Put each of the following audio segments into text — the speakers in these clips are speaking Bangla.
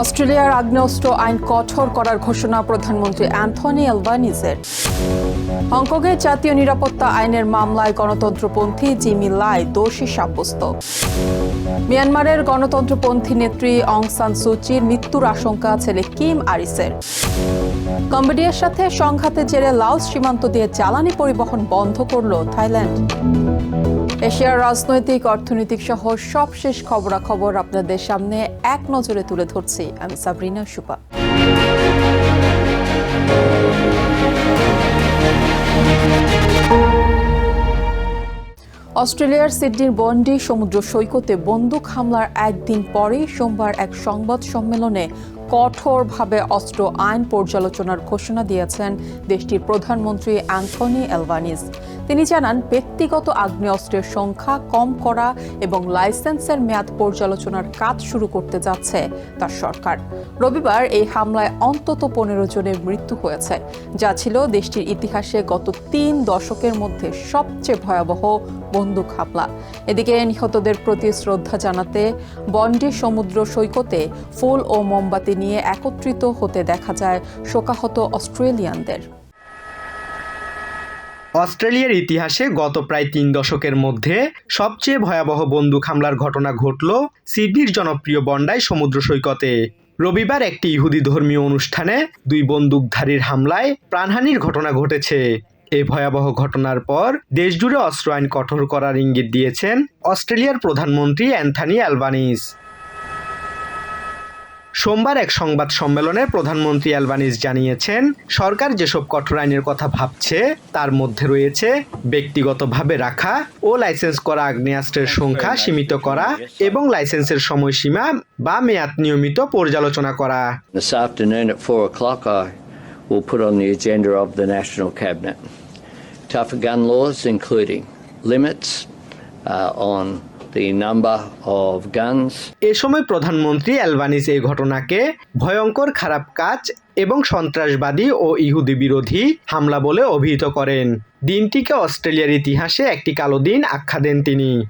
অস্ট্রেলিয়ার আগ্নেয়াস্ত্র আইন কঠোর করার ঘোষণা প্রধানমন্ত্রী অ্যান্থনি অ্যালবানিজের হংকংয়ের জাতীয় নিরাপত্তা আইনের মামলায় গণতন্ত্রপন্থী জিমি লাই দোষী সাব্যস্ত। মিয়ানমারের গণতন্ত্রপন্থী নেত্রী অং সান সুচির মৃত্যুর আশঙ্কা ছেলে কিম আরিসের। কম্বোডিয়ার সাথে সংঘাতের জেরে লাওস সীমান্ত দিয়ে জ্বালানি পরিবহন বন্ধ করল থাইল্যান্ড। এশিয়ার রাজনৈতিক, অর্থনৈতিক সহ সবশেষ খবরাখবর আপনাদের সামনে এক নজরে তুলে ধরছি। আমি সাবরিনা সুপা। অস্ট্রেলিয়ার সিডনির বন্ডি সমুদ্র সৈকতে বন্দুক হামলার একদিন পরেই সোমবার এক সংবাদ সম্মেলনে কঠোরভাবে অস্ত্র আইন পর্যালোচনার ঘোষণা দিয়েছেন দেশটির প্রধানমন্ত্রী অ্যান্থনি অ্যালবানিজ তিনি জানান, ব্যক্তিগত আগ্নেয়াস্ত্রের সংখ্যা কম করা এবং লাইসেন্সের মেয়াদ পর্যালোচনার কাজ শুরু করতে যাচ্ছে তার সরকার। রবিবার এই হামলায় অন্তত পনেরো জনের মৃত্যু হয়েছে, যা ছিল দেশটির ইতিহাসে গত তিন দশকের মধ্যে সবচেয়ে ভয়াবহ বন্দুক হামলা। এদিকে নিহতদের প্রতি শ্রদ্ধা জানাতে বন্ডি সমুদ্র সৈকতে ফুল ও মোমবাতি নিয়ে একত্রিত হতে দেখা যায় শোকাহত অস্ট্রেলিয়ানদের। অস্ট্রেলিয়ার ইতিহাসে গত প্রায় তিন দশকের মধ্যে সবচেয়ে ভয়াবহ বন্দুক হামলার ঘটনা ঘটল সিডনির জনপ্রিয় বন্ডাই সমুদ্র সৈকতে। রবিবার একটি ইহুদি ধর্মীয় অনুষ্ঠানে দুই বন্দুকধারীর হামলায় প্রাণহানির ঘটনা ঘটেছে। এই ভয়াবহ ঘটনার পর দেশজুড়ে অস্ত্র আইন কঠোর করার ইঙ্গিত দিয়েছেন অস্ট্রেলিয়ার প্রধানমন্ত্রী অ্যান্থনি অ্যালবানিস। সোমবার এক সংবাদ সম্মেলনে প্রধানমন্ত্রী অ্যালবানিস জানিয়েছেন সরকার যেসব কঠোর আইনের কথা ভাবছে তার মধ্যে রয়েছে ব্যক্তিগতভাবে রাখা ও লাইসেন্স করা আগ্নেয়াস্ত্রের সংখ্যা সীমিত করা এবং লাইসেন্সের সময়সীমা বা মেয়াদ নিয়মিত পর্যালোচনা করা। Will put on the agenda of the National Cabinet. Tougher gun laws, including limits uh, on এ সময় প্রধানমন্ত্রী অ্যালবানিস এই ঘটনাকে ভয়ঙ্কর খারাপ কাজ এবং সন্ত্রাসবাদী ও ইহুদি বিরোধী হামলা বলে অভিহিত করেন। দিনটিকে অস্ট্রেলিয়ার ইতিহাসে একটি কালো দিন আখ্যা দেন তিনি।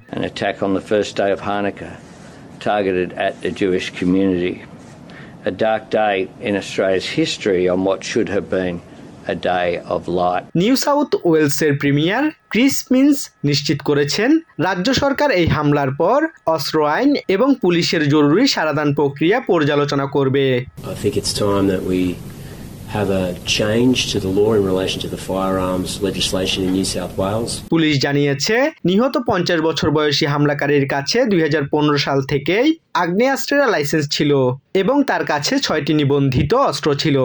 A dark day in Australia's history on what should have been a day of light. New South ওয়েলসের প্রিমিয়ার ক্রিস মিন্স নিশ্চিত করেছেন রাজ্য সরকার এই হামলার পর অস্ত্র আইন এবং পুলিশের জরুরি সারাদান প্রক্রিয়া পর্যালোচনা করবে I think it's time that we have a change to the law in relation to the firearms legislation in New South Wales. Police জানিয়েছে নিহত পঞ্চাশ বছর বয়সী হামলাকারীর কাছে দুই হাজার পনেরো সাল থেকেই আগ্নেয়াস্ত্রের লাইসেন্স ছিল এবং তার কাছে ছয়টি নিবন্ধিত অস্ত্র ছিল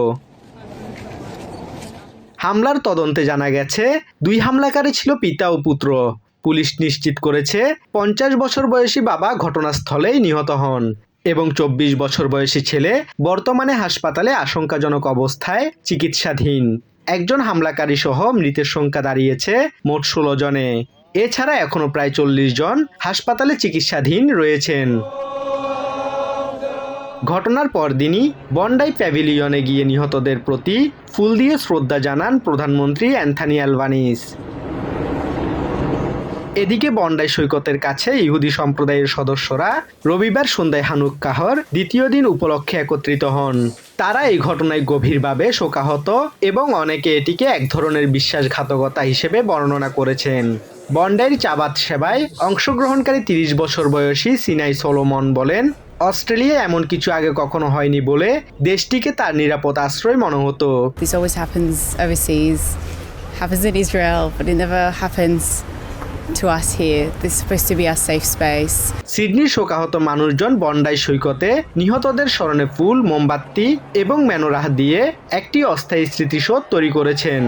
হামলার তদন্তে জানা গেছে, দুই হামলাকারী ছিল পিতা ও পুত্র। পুলিশ নিশ্চিত করেছে, পঞ্চাশ বছর বয়সী বাবা ঘটনাস্থলেই নিহত হন এবং চব্বিশ বছর বয়সী ছেলে বর্তমানে হাসপাতালে আশঙ্কাজনক অবস্থায় চিকিৎসাধীন। একজন হামলাকারী সহ মৃতের সংখ্যা দাঁড়িয়েছে মোট ষোলো জনে। এছাড়া এখনও প্রায় চল্লিশ জন হাসপাতালে চিকিৎসাধীন রয়েছেন। ঘটনার পরদিনই বন্ডাই প্যাভিলিয়নে গিয়ে নিহতদের প্রতি ফুল দিয়ে শ্রদ্ধা জানান প্রধানমন্ত্রী অ্যান্থানি অ্যালবানিস। এদিকে বন্ডাই সৈকতের কাছে ইহুদি সম্প্রদায়ের সদস্যরা রবিবার সন্ধ্যায় হানুক কাহর দ্বিতীয় দিন উপলক্ষে একত্রিত হন। তারা এই ঘটনায় গভীরভাবে শোকাহত এবং অনেকে এটিকে এক ধরনের বিশ্বাসঘাতকতা হিসেবে বর্ণনা করেছেন। বন্ডাইয়ের চাবাত সেবায় অংশগ্রহণকারী তিরিশ বছর বয়সী সিনাই সোলোমন বলেন অস্ট্রেলিয়া এমন কিছু আগে কখনো হয়নি বলে দেশটিকে তার নিরাপদ আশ্রয় মনে হতো This always happens overseas, happens in Israel, but it never happens to us here. This is supposed to be our safe space. সিডনির শোকাহত মানুষজন বন্ডাই সৈকতে নিহতদের স্মরণে ফুল মোমবাতি এবং মেনোরাহ দিয়ে একটি অস্থায়ী স্মৃতিসৌধ তৈরি করেছেন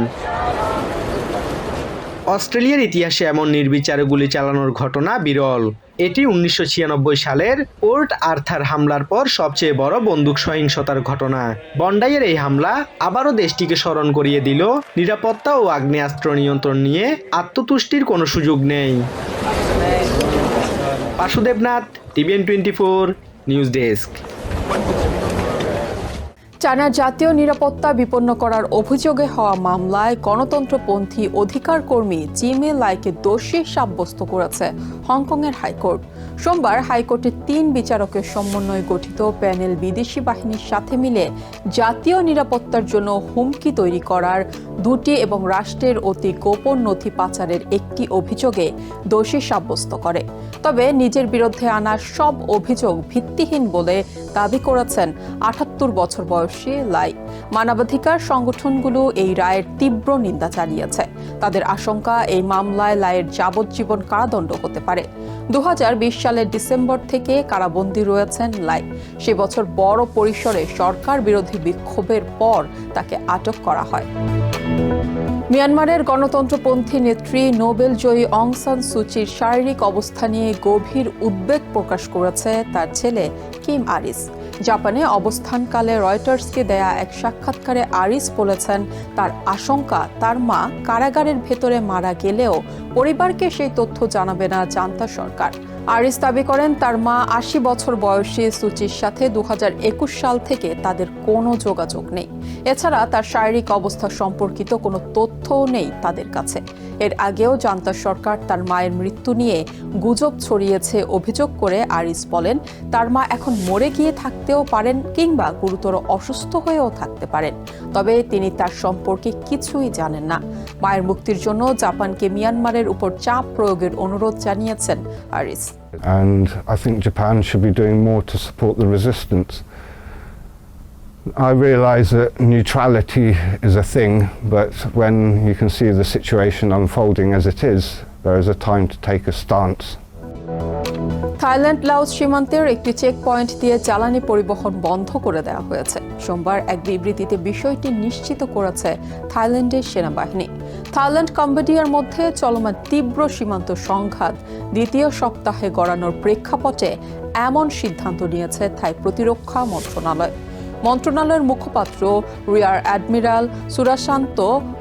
অস্ট্রেলিয়ার ইতিহাসে এমন নির্বিচারে গুলি চালানোর ঘটনা বিরল। এটি উনিশশো ছিয়ানব্বই সালের ওল্ড আর্থার হামলার পর সবচেয়ে বড় বন্দুক সহিংসতার ঘটনা। বন্ডাইয়ের এই হামলা আবারও দেশটিকে স্মরণ করিয়ে দিল। নিরাপত্তা ও আগ্নেয়াস্ত্র নিয়ন্ত্রণ নিয়ে আত্মতুষ্টির কোনো সুযোগ নেই। Basudebnath TVN twenty four, news desk. চায়নার জাতীয় নিরাপত্তা বিপন্ন করার অভিযোগে হওয়া মামলায় গণতন্ত্রপন্থী অধিকার কর্মী জিমে লাইকে দোষী সাব্যস্ত করেছে হংকংয়ের হাইকোর্ট। সোমবার হাইকোর্টের তিন বিচারকের সমন্বয়ে গঠিত প্যানেল বিদেশি বাহিনীর সাথে মিলে জাতীয় নিরাপত্তার জন্য হুমকি তৈরি করার দুটি এবং রাষ্ট্রের অতি গোপন নথি পাচারের একটি অভিযোগে দোষী সাব্যস্ত করে। তবে নিজের বিরুদ্ধে আনা সব অভিযোগ ভিত্তিহীন বলে দাবি করেছেন আটাত্তর বছর বয়সী লাই মানবাধিকার সংগঠনগুলো এই রায়ের তীব্র নিন্দা চালিয়েছে তাদের আশঙ্কা এই মামলায় লায়ের যাবজ্জীবন কারাদণ্ড হতে পারে। দু সালের ডিসেম্বর থেকে কারাবন্দী রয়েছেন লাই। সে বছর বড় পরিসরে সরকার বিরোধী বিক্ষোভের পর তাকে আটক করা হয়। মিয়ানমারের গণতন্ত্রপন্থী নেত্রী নোবেল জয়ী অং সান সুচির শারীরিক অবস্থা নিয়ে গভীর উদ্বেগ প্রকাশ করেছে তার ছেলে কিম আরিস। জাপানে অবস্থানকালে রয়টার্সকে দেয়া এক সাক্ষাৎকারে আরিস বলেছেন, তার আশঙ্কা তার মা কারাগারের ভেতরে মারা গেলেও পরিবারকে সেই তথ্য জানাবে না জান্তা সরকার। আরিস দাবি করেন, তার মা আশি বছর বয়সী সুচির সাথে দু হাজার একুশ সাল থেকে তাদের কোনো যোগাযোগ নেই। এছাড়া তার শারীরিক অবস্থা সম্পর্কিত কোনো তথ্যও নেই তাদের কাছে। এর আগেও জান্তা সরকার তার মায়ের মৃত্যু নিয়ে গুজব ছড়িয়েছে অভিযোগ করে আরিস বলেন, তার মা এখন মরে গিয়ে থাকতেও পারেন কিংবা গুরুতর অসুস্থ হয়েও থাকতে পারেন তবে তিনি তার সম্পর্কে কিছুই জানেন না মায়ের মুক্তির জন্য জাপানকে মিয়ানমারের উপর চাপ প্রয়োগের অনুরোধ জানিয়েছেন আরিস and I think Japan should be doing more to support the resistance. I realise that neutrality is a thing, but when you can see the situation unfolding as it is, there is a time to take a stance. Thailand Laos সীমান্তের একটি চেক পয়েন্ট দিয়ে জ্বালানি পরিবহন বন্ধ করে দেওয়া হয়েছে। সোমবার এক বিবৃতিতে বিষয়টি নিশ্চিত করেছে থাইল্যান্ডের সেনাবাহিনী। থাইল্যান্ড কম্বোডিয়ার মধ্যে চলমান তীব্র সীমান্ত সংঘাত দ্বিতীয় সপ্তাহে গড়ানোর প্রেক্ষাপটে এমন সিদ্ধান্ত নিয়েছে থাই প্রতিরক্ষা মন্ত্রণালয়। মন্ত্রণালয়ের মুখপাত্র রিয়ার অ্যাডমিরাল সুরাশান্ত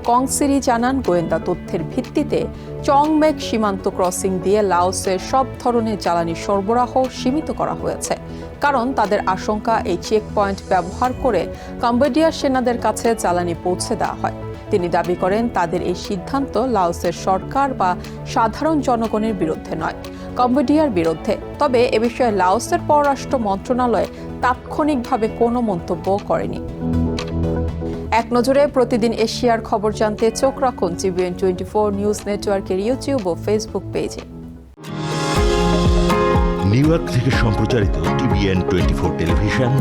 কংসিরি জানান গোয়েন্দা তথ্যের ভিত্তিতে চংমেক সীমান্ত ক্রসিং দিয়ে লাওসের সব ধরনের জ্বালানি সরবরাহ সীমিত করা হয়েছে। কারণ তাদের আশঙ্কা এই চেক পয়েন্ট ব্যবহার করে কম্বোডিয়ার সেনাদের কাছে জ্বালানি পৌঁছে দেওয়া হয়। তিনি দাবি করেন, তাদের এই সিদ্ধান্ত লাওসের সরকার বা সাধারণ জনগণের বিরুদ্ধে নয়। কম্বোডিয়ার বিরুদ্ধে। তবে এ বিষয়ে লাওসের পররাষ্ট্র মন্ত্রণালয় তাৎক্ষণিকভাবে কোনো মন্তব্য করেনি। এক নজরে প্রতিদিন এশিয়ার খবর জানতে চোখ রাখুন জিবিএন টোয়েন্টি ফোর নিউজ নেটওয়ার্কের ইউটিউব ও ফেসবুক পেজে। নিউ ইয়র্ক থেকে সম্প্রচারিত টিভিএন টোয়েন্টি ফোর টেলিভিশন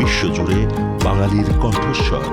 বিশ্বজুড়ে বাঙালির কণ্ঠস্বর।